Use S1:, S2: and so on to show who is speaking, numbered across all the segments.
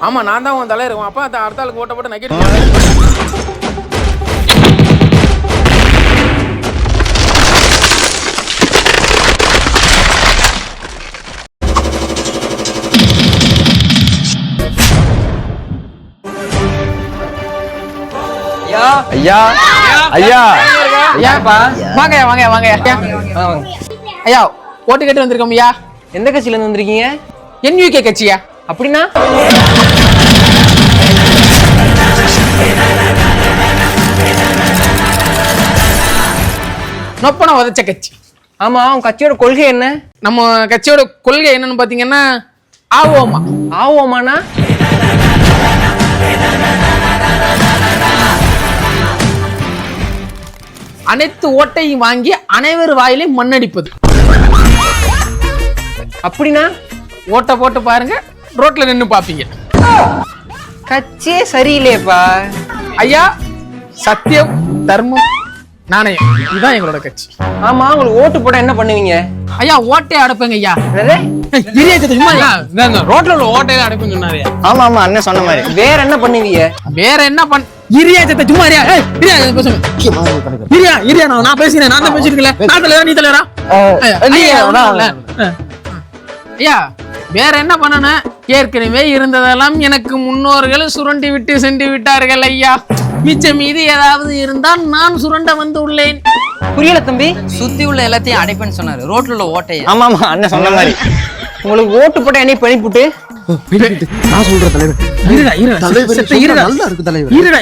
S1: ஆமா நான் தான் உன் தலைவர். உன் அப்பா அடுத்த ஆளுக்கு ஓட்ட போட்டு நக்கிட்டு
S2: ஐயா. ஐயா. ஐயா.
S1: ஐயாப்பா வாங்க வாங்க. வாங்க ஐயா ஓட்டு கேட்டு வந்திருக்கோம் ஐயா.
S2: எந்த கட்சியில இருந்து வந்திருக்கீங்க?
S1: என்யூகே கட்சியா?
S2: அப்படின்னா?
S1: நொப்பனை உதச்ச கட்சி.
S2: ஆமா உங்க கட்சியோட கொள்கை என்ன?
S1: நம்ம கட்சியோட கொள்கை என்னன்னு பாத்தீங்கன்னா ஆவோமா.
S2: ஆவோமானா?
S1: அனைத்து ஓட்டையும் வாங்கி அனைவர் வாயிலையும் மண்ணடிப்பது.
S2: அப்படின்னா
S1: ஓட்டை போட்டு பாருங்க ரோட்ல நின்று பார்ப்பீங்க.
S2: கட்சியே சரியில்லையேப்பா.
S1: ஐயா சத்தியம் தர்மம் நாணயம் இதுதான் எங்களோட கட்சி.
S2: ஆமா உங்களுக்கு ஓட்டு போட என்ன பண்ணுவீங்க?
S1: ஐயா ஓட்டையை அடைப்பேங்க ஐயா. ரோட்ல உள்ள ஓட்டையில அடைப்பேங்க சொன்னாரு.
S3: ஆமா ஆமா அண்ணன் சொன்ன மாதிரி.
S2: வேற என்ன பண்ணுவீங்க?
S1: வேற என்ன பண் இரியாச்சத்தை சும்மா இரியா ஏய் இரியா பேசுங்க இரியா இரியா நான் நான் பேசுறேன் நான் தான் பேசிருக்கல நான் தலைவரா நீ தலைவரா ஐயா, வேற என்ன பண்ணணும் ஏற்கனவே இருந்ததெல்லாம் எனக்கு முன்னோர்கள் சுரண்டி விட்டு சென்று விட்டார்கள் ஐயா. மிச்சம் மீது ஏதாவது இருந்தால் நான் சுரண்ட வந்து உள்ளேன்.
S2: புரியல தம்பி.
S4: சுத்தி உள்ள எல்லாத்தையும் அடைப்பேன்னு சொன்னாரு. ரோட்ல உள்ள ஓட்டைய.
S3: ஆமா ஆமா அண்ணன் சொன்ன மாதிரி.
S2: உங்களுக்கு ஓட்டு போட்ட என்னை பண்ணிப்புட்டு
S5: நான் சொல்றேன் தலைவர்.
S1: இருடா இருடா இருடா.
S5: நல்லா இருக்கு தலைவர்.
S1: இருடா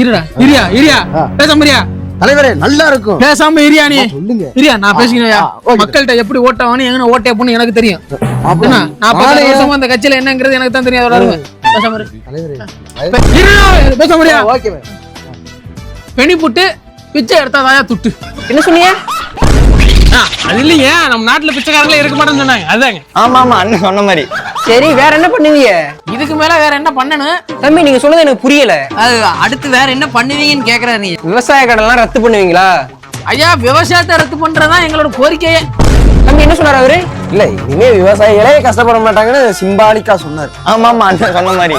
S1: இருடா இரியா இரியா பேசாம இரியா
S5: தலைவரே நல்லா இருக்கும்.
S1: பேசாம இரியா நீ
S5: சொல்லுங்க.
S1: இரியா நான்
S5: ஓகே.
S1: மக்கள்கிட்ட எப்படி ஓட்டவனு எங்க ஓட்டே அப்படின்னு எனக்கு தெரியும்.
S5: அப்ப
S1: என்ன? நான் பத்து வருஷமா அந்த கட்சியில என்னங்கிறது எனக்கு தான் தெரியும். அதோட அருமை. பேசாம இரு.
S5: தலைவரே
S1: பே- இருடா, பேசாம இரியா.
S5: ஓகே
S1: பெணி புட்டு பிச்சை எடுத்தாதாயா துட்டு.
S2: என்ன சொன்னீங்க?
S1: ஆ, அது இல்லைங்க நம்ம நாட்டுல பிச்சைக்காரங்களே இருக்க மாட்டேன்னு சொன்னாங்க. அதாங்க.
S3: ஆமா ஆமா அண்ணன் சொன்ன மாதிரி.
S2: சரி வேற என்ன பண்ணுவீங்க?
S1: இதுக்கு மேல வேற என்ன பண்ணணும்?
S2: தம்பி நீங்க சொன்னது எனக்கு புரியல.
S4: அது அடுத்து வேற என்ன பண்ணுவீங்கன்னு கேக்குறாரு நீ.
S2: விவசாய கடன்லாம் ரத்து பண்ணுவீங்களா?
S1: ஐயா விவசாயத்தை ரத்து பண்றதுதான் எங்களோட கோரிக்கையே.
S2: தம்பி என்ன சொன்னாரு அவரு?
S5: இல்ல இனிமே விவசாயிகளே கஷ்டப்பட மாட்டாங்கன்னு சிம்பாலிக்கா சொன்னார்.
S3: ஆமா ஆமா அண்ணன் சொன்ன மாதிரி.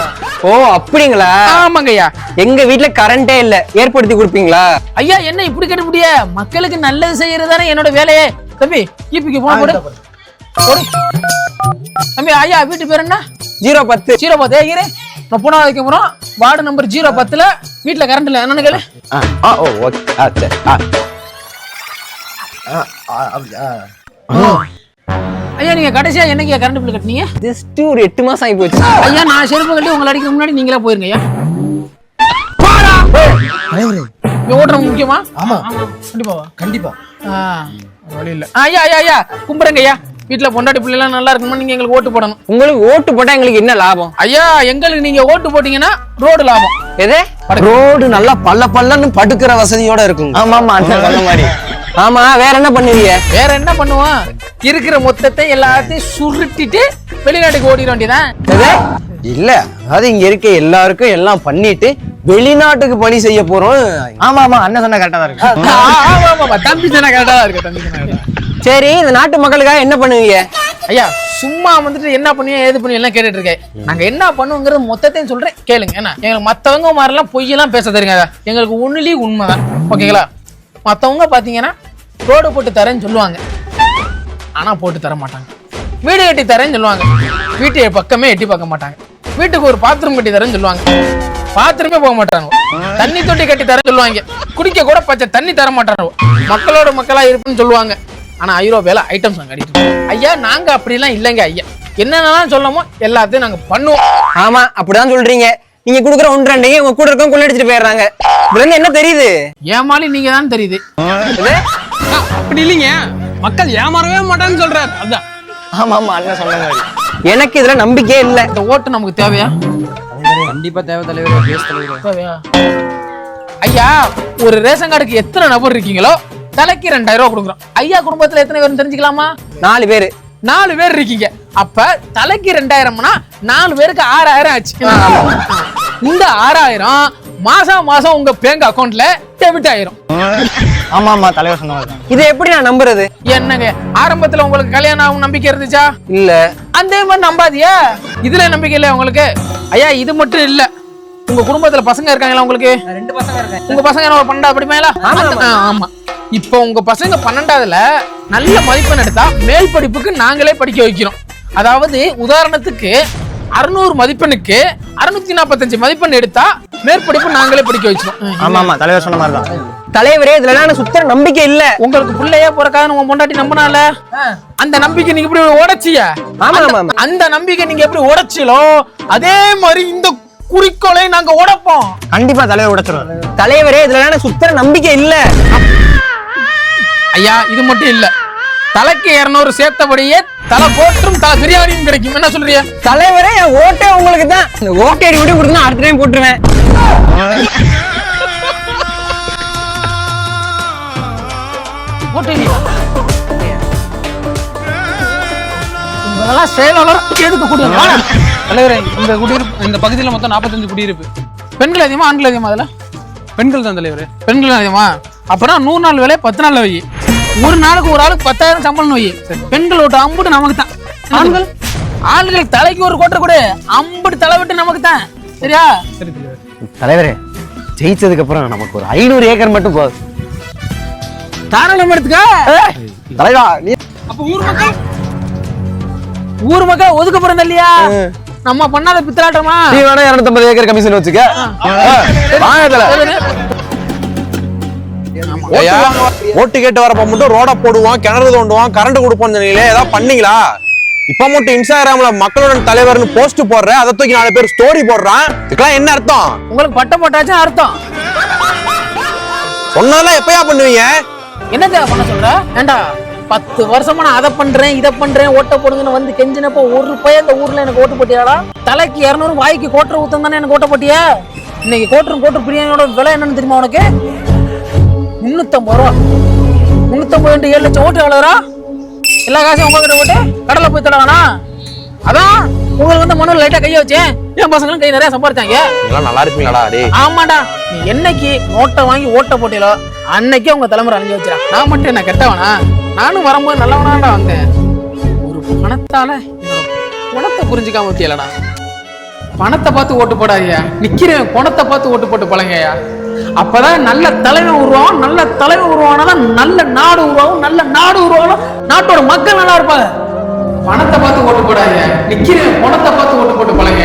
S2: ஓ அப்படிங்களா?
S1: ஆமாங்க ஐயா.
S2: எங்க வீட்ல கரண்டே இல்ல. ஏற்படுத்தி கொடுப்பீங்களா?
S1: ஐயா என்ன இப்படி கேட்டு முடிய மக்களுக்கு நல்லது செய்யறது தானே என்னோட வேலையே. தம்பி ஈபிக்கு போன போடு. தம்பி ஐயா வீட்டு பேர் என்ன?
S2: ஜீரோ பத்து.
S1: ஜீரோ பத்து. இரு. நான் புனா வைக்க போறோம். வார்டு நம்பர் ஜீரோ பத்துல வீட்டுல கரண்ட் இல்ல. என்னன்னு கேளு.
S3: ஆ, ஆ ஓ ஓகே ஆ சரி ஆ?
S1: ஐயா நீங்க கடைசியா என்னைக்கு கரண்ட் பில் கட்டினீங்க?
S2: ஜஸ்ட் ஒரு எட்டு மாசம் ஆகி போச்சு.
S1: ஐயா நான் செருப்பு கட்டி உங்களை அடிக்கிற முன்னாடி நீங்களே போயிருங்க ஐயா. ஓட்டுறது முக்கியமா?
S5: ஆமா. கண்டிப்பா
S1: ஆ, வழி இல்ல ஆ, ஐயா ஐயா ஐயா கும்பிடுங்க ஐயா. வீட்டுல பொண்டாட்டி பிள்ளை எல்லாம் நல்லா இருக்கணுமா? நீங்க எங்களுக்கு ஓட்டு போடணும்.
S2: உங்களுக்கு ஓட்டு போட்டா எங்களுக்கு என்ன லாபம்?
S1: ஐயா எங்களுக்கு நீங்க ஓட்டு போட்டீங்கன்னா ரோடு லாபம்.
S2: எது?
S5: ரோடு நல்லா பல்ல பல்லன்னு படுக்கிற வசதியோட இருக்கும்
S3: ஆமா ஆமா அண்ணன் சொன்ன மாதிரி.
S2: ஆமா வேற என்ன பண்ணுவீங்க?
S1: வேற என்ன பண்ணுவான் இருக்கிற மொத்தத்தை எல்லாத்தையும் சுருட்டிட்டு வெளிநாட்டுக்கு ஓடிட வேண்டியதான்
S5: இல்ல அதாவது இங்க இருக்க எல்லாருக்கும் எல்லாம் பண்ணிட்டு வெளிநாட்டுக்கு பணி செய்ய போறோம்.
S3: ஆமா ஆமா அண்ணன் சொன்ன கரெக்டா தான் இருக்கு
S1: தம்பி தானே கரெக்டா தான் இருக்கு தம்பி ஆ.
S2: சரி இந்த நாட்டு மக்களுக்காக என்ன பண்ணுவீங்க?
S1: ஐயா சும்மா வந்துட்டு என்ன பண்ணுவீங்க ஏது பண்ணுவீங்க எல்லாம் கேட்டுட்டு இருக்கேன். நாங்க என்ன பண்ணுவோங்கிறது மொத்தத்தையும் சொல்றேன். கேளுங்க என்ன? எங்களுக்கு மத்தவங்க மாதிரிலாம் பொய்யெல்லாம் பேச தெரியுங்க. எங்களுக்கு ஒண்ணுலயே உண்மைதான். ஓகேங்களா? மத்தவங்க பாத்தீங்கன்னா ரோடு போட்டு தரேன்னு சொல்லுவாங்க. ஆனா போட்டு தர மாட்டாங்க. வீடு கட்டி தரேன்னு சொல்லுவாங்க. வீட்டு பக்கமே எட்டி பார்க்க மாட்டாங்க. வீட்டுக்கு ஒரு பாத்ரூம் கட்டி தரேன்னு சொல்லுவாங்க. பாத்ரூமே போக மாட்டாங்க. தண்ணி தொட்டி கட்டி தரேன்னு சொல்லுவாங்க. குடிக்க கூட பச்சை தண்ணி தர மாட்டாங்க. மக்களோட மக்களா இருப்புன்னு சொல்லுவாங்க. ஆனா ஐரோப்பியால ஐட்டம்ஸ் நாங்க இருக்கோம். ஐயா நாங்க அப்படிலாம் இல்லைங்க ஐயா. என்னென்னலாம் சொல்லமோ எல்லாத்தையும் நாங்க பண்ணுவோம்.
S2: ஆமா அப்படிதான் சொல்றீங்க. நீங்க குடுக்குற ஒன்று ரெண்டையும் உங்க கூட இருக்கவங்க கொள்ளடிச்சிட்டு போயிடுறாங்க. இதுல இருந்து என்ன தெரியுது?
S1: ஏமாளி நீங்க தான் தெரியுது? அப்படி இல்லைங்க. மக்கள் ஏமாறவே மாட்டான்னு சொல்றாரு. அதான்.
S3: ஆமா ஆமா அண்ணன் சொன்ன மாதிரி.
S2: எனக்கு இதுல நம்பிக்கையே இல்ல.
S1: இந்த ஓட்டு நமக்கு தேவையா?
S4: கண்டிப்பா தேவை தலைவர் பேச தலைவர்.
S1: தேவையா ஐயா ஒரு ரேஷன் கார்டுக்கு எத்தனை நபர் இருக்கீங்களோ தலைக்கு ரெண்டாயிரம் ரூபாய் கொடுக்குறோம். ஐயா குடும்பத்துல எத்தனை பேர் தெரிஞ்சுக்கலாமா?
S2: நாலு பேரு.
S1: நாலு பேர் இருக்கீங்க. அப்ப தலைக்கு ரெண்டாயிரம்னா நாலு பேருக்கு ஆறாயிரம் ஆச்சு. இந்த ஆறாயிரம் மாசம் மாசம் உங்க பேங்க் அக்கவுண்ட்ல டெபிட் ஆயிரும்.
S3: ஆமா ஆமா தலைவர் சொன்ன மாதிரி தான்.
S2: இதை எப்படி நான் நம்புறது?
S1: என்னங்க ஆரம்பத்துல உங்களுக்கு கல்யாணம் ஆகும் நம்பிக்கை இருந்துச்சா?
S2: இல்ல.
S1: அந்த மாதிரி நம்பாதியா? இதுல நம்பிக்கை இல்லையா உங்களுக்கு? ஐயா இது மட்டும் இல்ல. உங்க குடும்பத்துல பசங்க இருக்காங்களா உங்களுக்கு?
S2: ரெண்டு பசங்க இருக்கேன்.
S1: உங்க பசங்க என்ன பன்னெண்டா படிப்பீங்களா ஆமா இப்போ உங்க பசங்க பன்னெண்டாவதுல நல்ல மதிப்பெண் எடுத்தா மேல் படிப்புக்கு நாங்களே படிக்க வைக்கிறோம். அதாவது உதாரணத்துக்கு அறுநூறு மதிப்பெண்ணுக்கு அறுநூத்தி நாற்பத்தஞ்சு மதிப்பெண் எடுத்தா மேற்படிப்பு நாங்களே படிக்க வச்சிரும்
S3: ஆமா ஆமா. தலைவர் சொன்ன மாதிரி தான்
S2: தலைவரே இதுல எனக்கு சுத்தர நம்பிக்கை இல்ல.
S1: உங்களுக்கு பிள்ளையே பிறக்காதுன்னு உங்க பொண்டாட்டி நம்பினால? அந்த நம்பிக்கை நீங்க எப்படி உடைச்சிய?
S2: ஆமா ஆமா
S1: அந்த நம்பிக்கை நீங்க எப்படி உடைச்சீங்களோ அதே மாதிரி இந்த குறிக்கோளை நாங்க உடைப்போம்.
S3: கண்டிப்பா தலைவர் உடைச்சிருவாரு.
S2: தலைவரே இதுல எனக்கு சுத்தர நம்பிக்கை இல்ல.
S1: ஐயா இது மட்டும் இல்ல. தலைக்கு இருநூறு சேர்த்தபடியே தலை போற்றும் தலை பிரியாணியும் கிடைக்கும். என்ன சொல்றீங்க?
S2: தலைவரே என் ஓட்டே உங்களுக்கு தான். இந்த ஓட்டை விட்டு கொடுத்தா அடுத்த டைம் போட்டுருவேன்.
S1: இதெல்லாம் செயலாளர் எதுக்கு கொடுங்க
S6: தலைவரே இந்த குடியிருப்பு இந்த பகுதியில் மொத்தம் நாற்பத்தஞ்சு குடியிருப்பு.
S1: பெண்கள் அதிகமா ஆண்கள் அதிகமா அதுல?
S6: பெண்கள் தான் தலைவரே.
S1: பெண்கள் அதிகமா? அப்புறம் நூறு நாள் வேலை பத்து நாள் வை ஒரு நாளுக்கு ஒரு ஆளுக்கு பத்தாயிரம் சம்பளம் வை பெண்கள் ஓட்டு அம்புட்டு நமக்கு தான் ஆண்கள்? ஆண்கள் தலைக்கு ஒரு கோட்டை கூட. அம்புட்டு தலை விட்டு நமக்கு தான் சரியா
S6: சரி. தலைவர்
S5: ஜெயிச்சதுக்கு அப்புறம் நமக்கு ஒரு ஐநூறு ஏக்கர் மட்டும் போதும்.
S1: தாராளம் எடுத்துக்க.
S5: தலைவா நீ
S1: அப்ப ஊர் மக்கள் ஊர் மக்கள் ஒதுக்கப்படுறது இல்லையா? நம்ம பண்ணாத பித்தலாட்டமா?
S5: நீ வேணா இருநூத்தம்பது ஏக்கர் கமிஷன் வச்சுக்க.
S7: ஓட்டு கேட்டு வரப்ப மட்டும் ரோட போடுவான் கிணறு தோண்டுவான் கரண்ட் கொடுப்போம் ஏதாவது பண்ணீங்களா? இப்ப மட்டும் இன்ஸ்டாகிராம்ல மக்களோட தலைவர்னு போஸ்ட் போடுற அதை தூக்கி நாலு பேர் ஸ்டோரி போடுறான். இதுக்கெல்லாம் என்ன அர்த்தம்?
S1: உங்களுக்கு பட்டம் போட்டாச்சும் அர்த்தம்.
S7: சொன்னதெல்லாம் எப்பயா பண்ணுவீங்க?
S1: என்ன தேவை பண்ண சொல்ற ஏண்டா பத்து வருஷமா நான் அதை பண்றேன் இதை பண்றேன் ஓட்ட போடுங்கன்னு வந்து கெஞ்சினப்போ ஒரு பையன் இந்த ஊர்ல எனக்கு ஓட்டு போட்டியாடா? தலைக்கு இரநூறு வாய்க்கு கோட்டர் ஊத்தம் தானே எனக்கு ஓட்ட போட்டியா? இன்னைக்கு கோட்டரும் கோட்டர் பிரியாணியோட விலை என்னன்னு தெரியுமா உனக்கு? முன்னூத்தம்பது ரூபா. முன்னூத்தம்பது ஏழு லட்சம் ஓட்டு எவ்வளோரா எல்லா காசையும் உங்ககிட்ட போட்டு கடலை போய் தடவானா அதான் உங்களுக்கு வந்து மனு லைட்டா கைய வச்சேன் என் பசங்களும் கை நிறைய சம்பாரிச்சாங்க.
S7: எல்லாம் நல்லா இருப்பீங்களாடா டேய்
S1: ஆமாடா. நீ என்னைக்கு நோட்டை வாங்கி ஓட்ட போட்டியலோ அன்னைக்கே உங்க தலைமுறை அழிஞ்சு வச்சிடா நான் மட்டும் என்ன கெட்டவனா? நானும் வரும்போது நல்லவனாடா வந்தேன். ஒரு பணத்தால குணத்தை புரிஞ்சுக்காம விட்டியலடா பணத்தை பார்த்து ஓட்டு போடாதீயா. நிக்கிறேன் குணத்தை பார்த்து ஓட்டு போட்டு பழங்கய்யா அப்பதான் நல்ல தலைவன் உருவாகும் நல்ல தலைவன் உருவானாதான் நல்ல நாடு உருவாகும் நல்ல நாடு உருவாகும் நாட்டோட மக்கள் நல்லா இருப்பாங்க. பணத்தை பார்த்து ஓட்டு போடாங்க நிக்கிற பணத்தை பார்த்து ஓட்டு போட்டு பழங்க